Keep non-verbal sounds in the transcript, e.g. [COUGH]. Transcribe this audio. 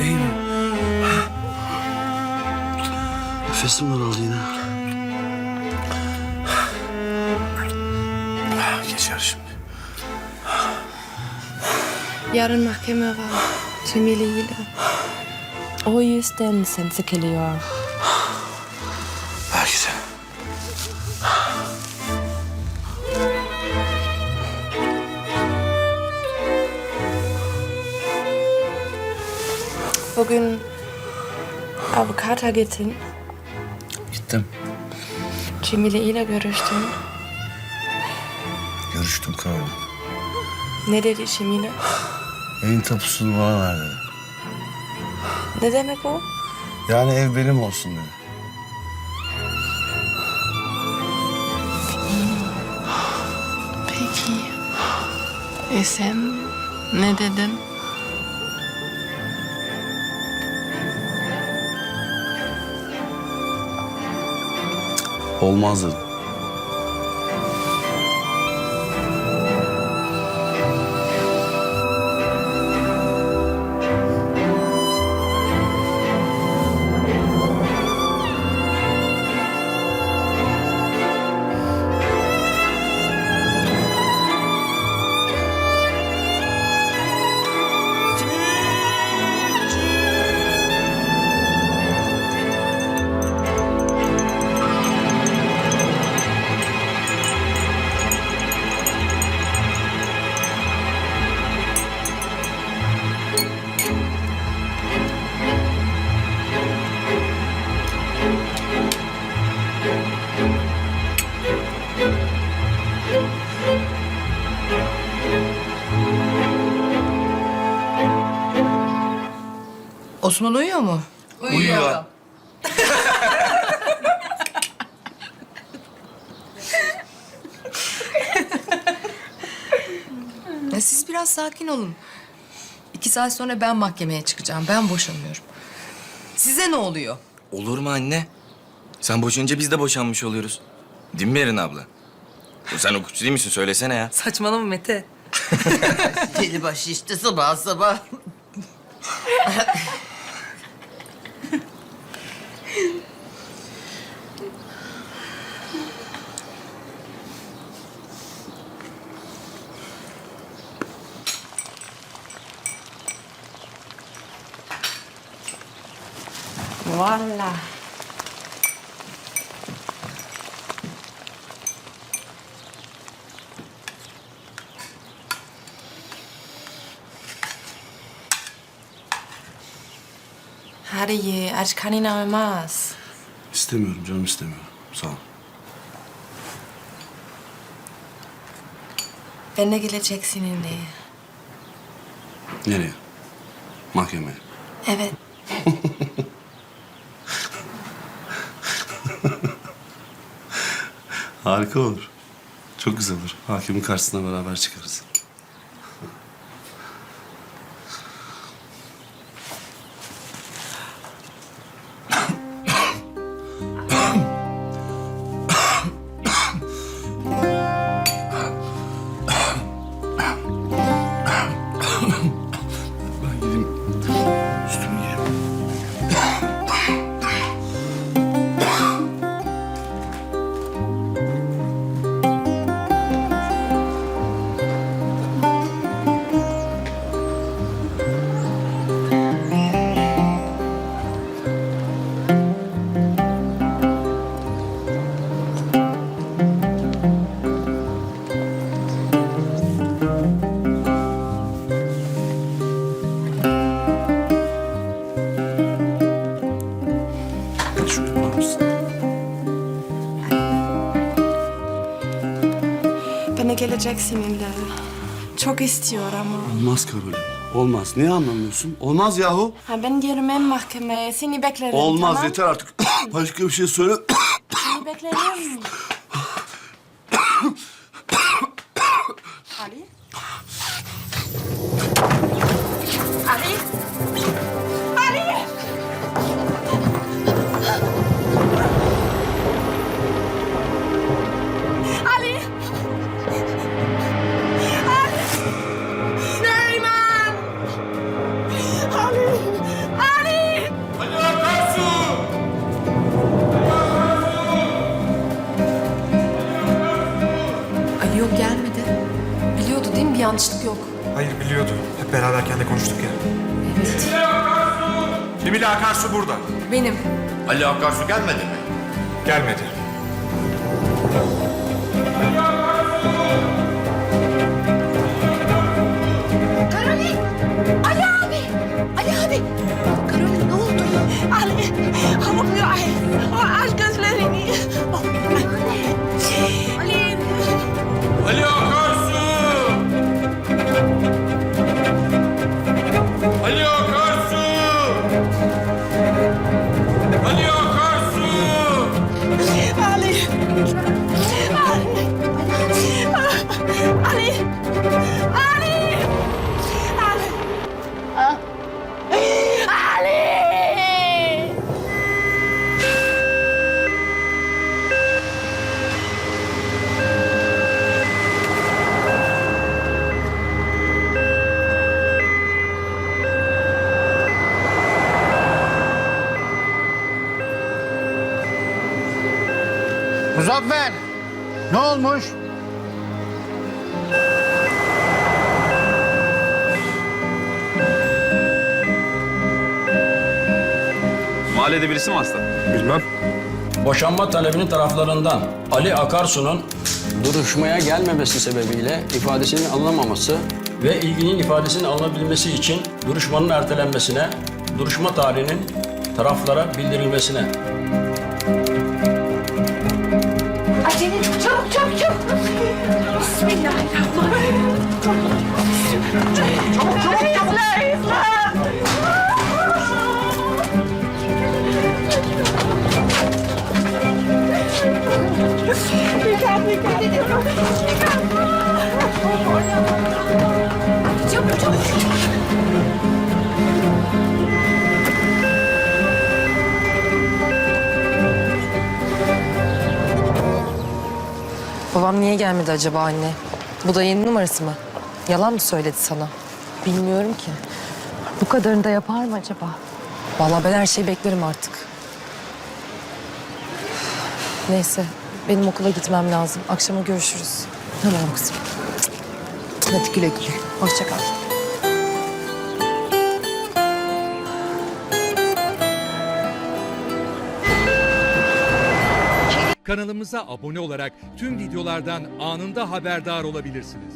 İyiyim. Nefesim daraldı yine. Geçer şimdi. Yarın mahkeme var. Cemile ile. O yüzden seni geliyor. Bugün avukata gittin. Gittim. Cemile ile görüştün. Görüştüm kararlı. Ne dedi Cemile? Evin tapusunu bana ver dedi. Ne demek o? Yani ev benim olsun dedi. Peki. E sen ne dedin? Olmaz dedim. Osman uyuyor mu? Uyuyor. Ya siz biraz sakin olun. İki saat sonra ben mahkemeye çıkacağım. Ben boşanıyorum. Size ne oluyor? Olur mu anne? Sen boşanınca biz de boşanmış oluyoruz. Değil mi Berin abla? Sen hukukçu değil misin? Söylesene ya. Saçmalama Mete. [LAUGHS] Deli başı işte sabah sabah. [LAUGHS] Voilà. Hadi ye, aç inanılmaz. İstemiyorum canım istemiyorum. Sağ ol. Ben de gelecek seninle. Nereye? Mahkemeye. Evet. [LAUGHS] Harika olur. Çok güzel olur. Hakimin karşısına beraber çıkarız. Ben de gelecek seninle. Çok istiyor ama. Olmaz Karolin. Olmaz. Niye anlamıyorsun? Olmaz yahu. Ha, ben girmem mahkemeye. Seni beklerim. Olmaz tamam? yeter artık. [COUGHS] Başka bir şey söyle. Seni beklerim. Yanlışlık yok. Hayır biliyordu. Hep beraberken de konuştuk ya. Evet. Cemile Akarsu burada. Benim. Ali Akarsu gelmedi mi? Gelmedi. Muzaffer! Ne olmuş? Mahallede birisi mi hasta? Bilmem. Boşanma talebinin taraflarından Ali Akarsu'nun duruşmaya gelmemesi sebebiyle ifadesinin alınamaması ve ilginin ifadesinin alınabilmesi için duruşmanın ertelenmesine, duruşma tarihinin taraflara bildirilmesine. Çabuk. Babam niye gelmedi acaba anne? Bu da yeni numarası mı? Yalan mı söyledi sana? Bilmiyorum ki. Bu kadarını da yapar mı acaba? Vallahi ben her şeyi beklerim artık. Neyse, benim okula gitmem lazım. Akşama görüşürüz. Tamam kızım. Hadi güle güle. Hoşça kal. Kanalımıza abone olarak tüm videolardan anında haberdar olabilirsiniz.